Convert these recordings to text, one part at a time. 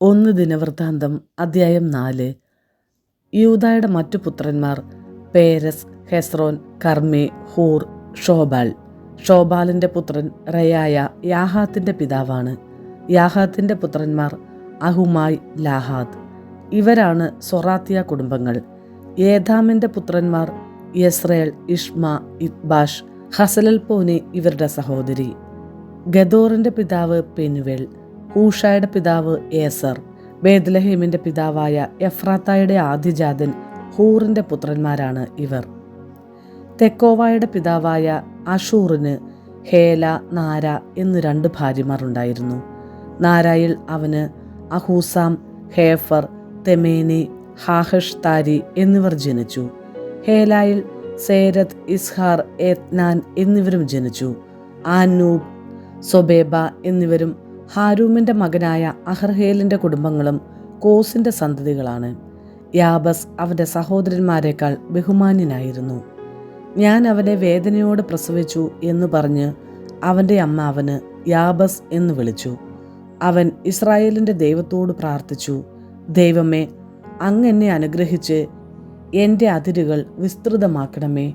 ഒന്ന് ദിനവൃത്താന്തം അധ്യായം നാല്. യൂതായുടെ മറ്റു പുത്രന്മാർ Perez Hezron Carmi Hur Shobal. ഷോബാലിന്റെ പുത്രൻ റയായ യാഹാത്തിന്റെ പിതാവാണ്. യാഹാത്തിന്റെ പുത്രന്മാർ അഹുമായി ലാഹാദ്. ഇവരാണ് സൊറാത്തിയ കുടുംബങ്ങൾ. ഏതാമിന്റെ പുത്രന്മാർ യസ്രേൽ ഇഷ്മ ഇത്ബാഷ് ഹസലൽ പോനി ഇവരുടെ സഹോദരി. ഗദോറിന്റെ പിതാവ് പെനുവേൽ. ഹൂഷായുടെ പിതാവ് ഏസർ ബേദ്ലഹേമിന്റെ പിതാവായ എഫ്രാത്തായുടെ ആദ്യജാതൻ ഹൂറിന്റെ പുത്രന്മാരാണ് ഇവർ. തെക്കോവായുടെ പിതാവായ അഷൂറിന് ഹേല നാര എന്നു രണ്ട് ഭാര്യമാർ ഉണ്ടായിരുന്നു. നാരായിൽ അവന് അഹൂസാം ഹേഫർ തെമേനി ഹാഹഷ് താരി എന്നിവർ ജനിച്ചു. ഹേലായിൽ സേരത് ഇസ്ഹാർ ഏത്നാൻ എന്നിവരും ജനിച്ചു. ആനൂബ് സൊബേബ എന്നിവരും ഹാരൂമിന്റെ മകനായ അഹർഹേലിന്റെ കുടുംബങ്ങളും കോസിന്റെ സന്തതികളാണ്. യാബസ് അവന്റെ സഹോദരന്മാരെക്കാൾ ബഹുമാന്യനായിരുന്നു. ഞാൻ അവനെ വേദനയോട് പ്രസവിച്ചു എന്ന് പറഞ്ഞ് അവന്റെ അമ്മ അവന് യാബസ് എന്ന് വിളിച്ചു. അവൻ ഇസ്രായേലിന്റെ ദൈവത്തോട് പ്രാർത്ഥിച്ചു ദൈവമേ അങ്ങ് എന്നെ അനുഗ്രഹിച്ച് എന്റെ അതിരുകൾ വിസ്തൃതമാക്കണമേ.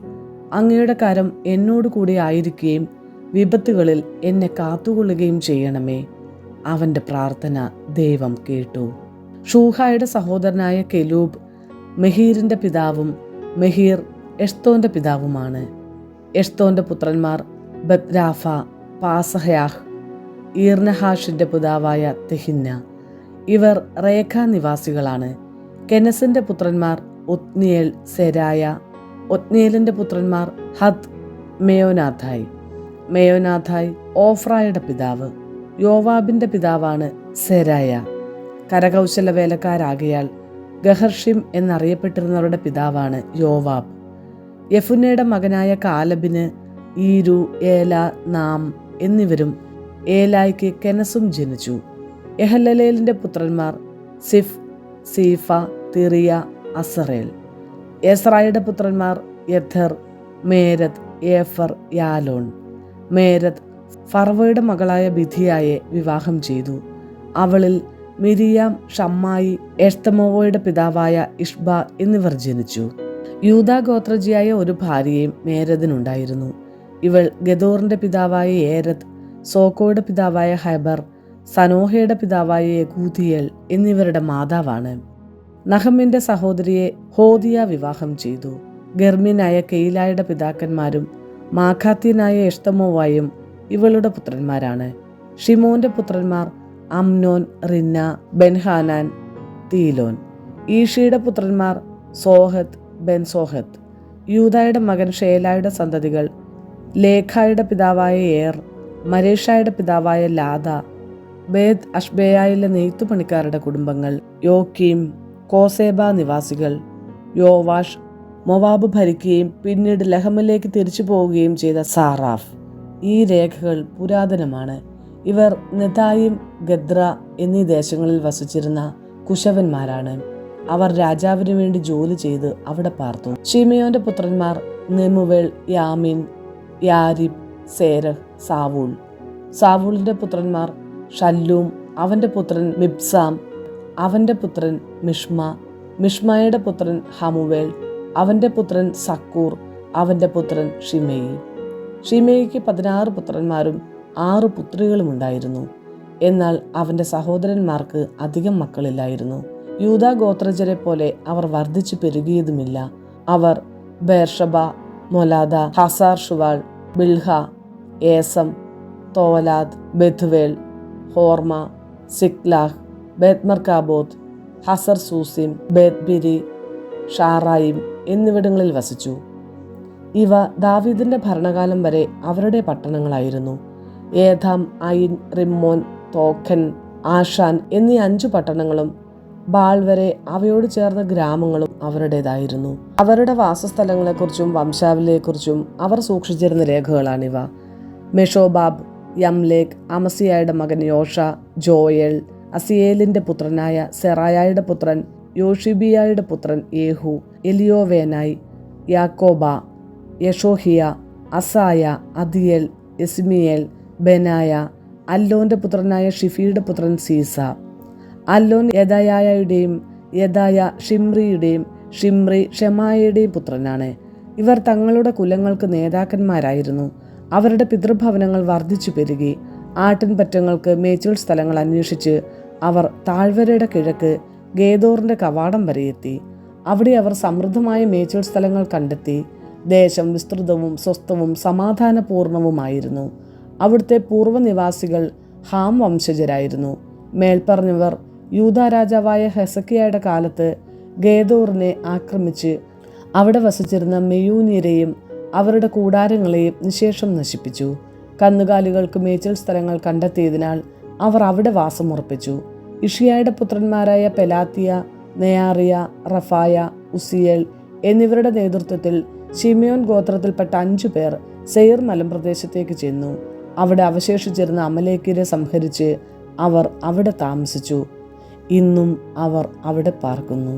അങ്ങയുടെ കരം എന്നോട് കൂടി ആയിരിക്കുകയും വിപത്തുകളിൽ എന്നെ കാത്തുകൊള്ളുകയും ചെയ്യണമേ. അവന്റെ പ്രാർത്ഥന ദൈവം കേട്ടു. ഷൂഹായുടെ സഹോദരനായ കെലൂബ് മെഹീറിന്റെ പിതാവും മെഹീർ എഷ്തോന്റെ പിതാവുമാണ്. എഷ്തോന്റെ പുത്രന്മാർ ബദ്രാഫ പാസഹയാഹ് ഈർനഹാഷിന്റെ പിതാവായ തെഹിന്ന. ഇവർ റേഖ നിവാസികളാണ്. കെനസിന്റെ പുത്രന്മാർ ഒത്നിയേൽ സെരായ ഒത്നിയേലിന്റെ പുത്രന്മാർ ഹദ് മേയോനാഥായ്. മേയോനാഥായ് ഓഫ്രായുടെ പിതാവ്. യോവാബിന്റെ പിതാവാണ് സെരായ. കരകൗശല വേലക്കാരാകയാൽ ഗഹർഷിം എന്നറിയപ്പെട്ടിരുന്നവരുടെ പിതാവാണ് യോവാബ്. യഫുനയുടെ മകനായ കാലബിന് ഈരു ഏല നാം എന്നിവരും ഏലായ്ക്ക് കെനസും ജനിച്ചു. എഹലലേലിന്റെ പുത്രന്മാർ സിഫ് സീഫ തിറിയ അസറേൽ. എസ്രായുടെ പുത്രന്മാർ യഥർ മേരത് ഏഫർ യാലോൺ. മേരത് ഫർവയുടെ മകളായ ബിധിയായെ വിവാഹം ചെയ്തു. അവളിൽ മിരിയാം ഷമ്മായി എഷ്തമോവോയുടെ പിതാവായ ഇഷ്ബ എന്നിവർ ജനിച്ചു. യൂതാ ഗോത്രജിയായ ഒരു ഭാര്യയും മേരദിനുണ്ടായിരുന്നു. ഇവൾ ഗദോറിന്റെ പിതാവായ ഏരത് സോക്കോയുടെ പിതാവായ ഹൈബർ സനോഹയുടെ പിതാവായ യകൂതിയൽ എന്നിവരുടെ മാതാവാണ്. നഹമിന്റെ സഹോദരിയെ ഹോദിയ വിവാഹം ചെയ്തു. ഗർമിനായ കെയിലായുടെ പിതാക്കന്മാരും മാഖാത്യനായ എഷ്തമോവായും ഇവളുടെ പുത്രന്മാരാണ്. ഷിമോന്റെ പുത്രന്മാർ അംനോൻ റിന്ന ബെൻഹാനാൻ തീലോൻ. ഈഷയുടെ പുത്രന്മാർ സോഹത്ത് ബെൻ സോഹത്ത് യൂതായുടെ മകൻ ഷേലായുടെ സന്തതികൾ ലേഖായുടെ പിതാവായ ഏർ മരേഷായുടെ പിതാവായ ലാദ ബേദ് അഷ്ബേയായിലെ നെയ്ത്തുപണിക്കാരുടെ കുടുംബങ്ങൾ യോക്കീം കോസേബ നിവാസികൾ യോവാഷ് മൊവാബ് ഭരിക്കുകയും പിന്നീട് ലഹമിലേക്ക് തിരിച്ചു പോവുകയും ചെയ്ത സാറാഫ്. ഈ രേഖകൾ പുരാതനമാണ്. ഇവർ നെതായും ഗദ്ര എന്നീ ദേശങ്ങളിൽ വസിച്ചിരുന്ന കുശവന്മാരാണ്. അവർ രാജാവിനു വേണ്ടി ജോലി ചെയ്ത് അവിടെ പാർത്തു. ഷിമയോന്റെ പുത്രന്മാർ നെമുവേൾ യാമിൻ യാരിബ് സേരഹ് സാവൂൾ. സാവൂളിന്റെ പുത്രന്മാർ ഷല്ലൂം അവന്റെ പുത്രൻ മിബ്സാം അവന്റെ പുത്രൻ മിഷ്മ മിഷ്മയുടെ പുത്രൻ ഹമുവേൽ അവന്റെ പുത്രൻ സക്കൂർ അവന്റെ പുത്രൻ ഷിമയി ഷിമയിക്ക് പതിനാറ് പുത്രന്മാരും ആറ് പുത്രികളും ഉണ്ടായിരുന്നു. എന്നാൽ അവന്റെ സഹോദരന്മാർക്ക് അധികം മക്കളില്ലായിരുന്നു. യൂത ഗോത്രജരെ പോലെ അവർ വർദ്ധിച്ചു പെരുകിയതുമില്ല. അവർ ബേർഷബ മൊലാദ ഹസാർ ഷുവാൾ ബിൽഹ ഏസം തോലാദ് ബെഥുവേൽ ഹോർമ സിക്ലാഹ് ബേത്മർക്കാബോത്ത് ഹസർ സൂസിം ബേത്ബിരി ഷാറായിം എന്നിവിടങ്ങളിൽ വസിച്ചു. ഇവ ദാവീദിന്റെ ഭരണകാലം വരെ അവരുടെ പട്ടണങ്ങളായിരുന്നു. ഏതാം ഐൻ റിമ്മോൻ തോക്കൻ ആഷാൻ എന്നീ അഞ്ചു പട്ടണങ്ങളും ബാൾ വരെ അവയോട് ചേർന്ന ഗ്രാമങ്ങളും അവരുടേതായിരുന്നു. അവരുടെ വാസസ്ഥലങ്ങളെക്കുറിച്ചും വംശാവലിയെക്കുറിച്ചും അവർ സൂക്ഷിച്ചിരുന്ന രേഖകളാണിവ. മെഷോബാബ് യംലേഖ് അമസിയായുടെ മകൻ യോഷ ജോയൽ അസിയേലിന്റെ പുത്രനായ സെറായായുടെ പുത്രൻ യോഷിബിയായുടെ പുത്രൻ യേഹു എലിയോവേനായി യാക്കോബ യഷോഹിയ അസായ അദിയൽ എസ്മിയേൽ ബെനായ അല്ലോന്റെ പുത്രനായ ഷിഫിയുടെ പുത്രൻ സീസ. അല്ലോൻ യദായയുടെയും യദായ ഷിംറിയുടെയും ഷിംറി ഷെമായയുടെയും പുത്രനാണ്. ഇവർ തങ്ങളുടെ കുലങ്ങൾക്ക് നേതാക്കന്മാരായിരുന്നു. അവരുടെ പിതൃഭവനങ്ങൾ വർദ്ധിച്ചു പെരുകി. ആട്ടിൻപറ്റങ്ങൾക്ക് മേച്ചിൽ സ്ഥലങ്ങൾ അന്വേഷിച്ച് അവർ താഴ്വരയുടെ കിഴക്ക് ഗേദോറിന്റെ കവാടം വരെ എത്തി അവിടെ അവർ സമൃദ്ധമായ മേച്ചിൽ സ്ഥലങ്ങൾ കണ്ടെത്തി. ദേശം വിസ്തൃതവും സ്വസ്ഥവും സമാധാനപൂർണവുമായിരുന്നു. അവിടുത്തെ പൂർവനിവാസികൾ ഹാം വംശജരായിരുന്നു. മേൽപ്പറഞ്ഞവർ യൂത രാജാവായ ഹെസക്കിയയുടെ കാലത്ത് ഗേദോറിനെ ആക്രമിച്ച് അവിടെ വസിച്ചിരുന്ന മെയൂനിയരെയും അവരുടെ കൂടാരങ്ങളെയും നിശേഷം നശിപ്പിച്ചു. കന്നുകാലികൾക്ക് മേച്ചിൽ സ്ഥലങ്ങൾ കണ്ടെത്തിയതിനാൽ അവർ അവിടെ വാസമുറപ്പിച്ചു. ഇഷിയായുടെ പുത്രന്മാരായ പെലാത്തിയ നെയാറിയ റഫായ ഉസിയൽ എന്നിവരുടെ നേതൃത്വത്തിൽ ഷിമിയോൻ ഗോത്രത്തിൽപ്പെട്ട അഞ്ചു പേർ സെയർ മലമ്പ്രദേശത്തേക്ക് ചെന്നു. അവിടെ അവശേഷിച്ചിരുന്ന അമലേക്കിരെ സംഹരിച്ച് അവർ അവിടെ താമസിച്ചു. ഇന്നും അവർ അവിടെ പാർക്കുന്നു.